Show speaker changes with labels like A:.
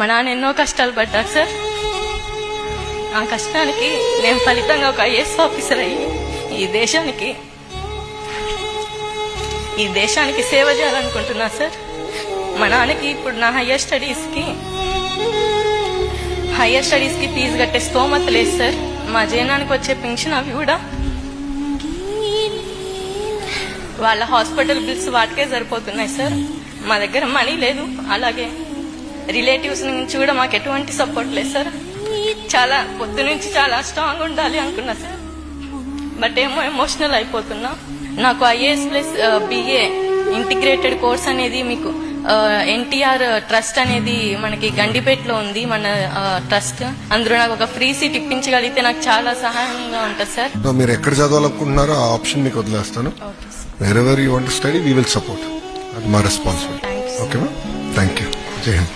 A: మా నాన్న ఎన్నో కష్టాలు పడ్డారు సార్. ఆ కష్టానికి నేను ఫలితంగా ఒక ఐఏఎస్ ఆఫీసర్ అయ్యి ఈ దేశానికి ఈ దేశానికి సేవ చేయాలనుకుంటున్నా సార్. మా నాన్నకి ఇప్పుడు నా హయ్యర్ స్టడీస్కి హయ్యర్ స్టడీస్కి ఫీజు కట్టే స్తోమత లేదు సార్. మా జయనానికి వచ్చే పెన్షన్ అవి కూడా వాళ్ళ హాస్పిటల్ బిల్స్ వాటికే సరిపోతున్నాయి సార్. మా దగ్గర మనీ లేదు. అలాగే రిలేటివ్స్ నుంచి కూడా మాకు ఎటువంటి సపోర్ట్ లేదు సార్. చాలా పొద్దు నుంచి చాలా స్ట్రాంగ్ ఉండాలి అనుకున్నా సార్. బట్ ఏమో ఎమోషనల్ అయిపోతున్నా. నాకు IAS plus BA integrated course అనేది మీకు ఎన్టీఆర్ ట్రస్ట్ అనేది మనకి గండిపేటలో ఉంది మన ట్రస్ట్ అందులో నాకు ఒక ఫ్రీ సీట్ ఇప్పించగలిగితే నాకు చాలా సహాయంగా ఉంటుంది సార్.
B: మీరు ఎక్కడ చదవాలనుకుంటున్నారో ఆ ఆప్షన్ మీకు వదిలేస్తాను. Wherever you want study we will support అది మా రెస్పాన్సిబిలిటీ ఓకేనా థ్యాంక్ యూ జై హింద్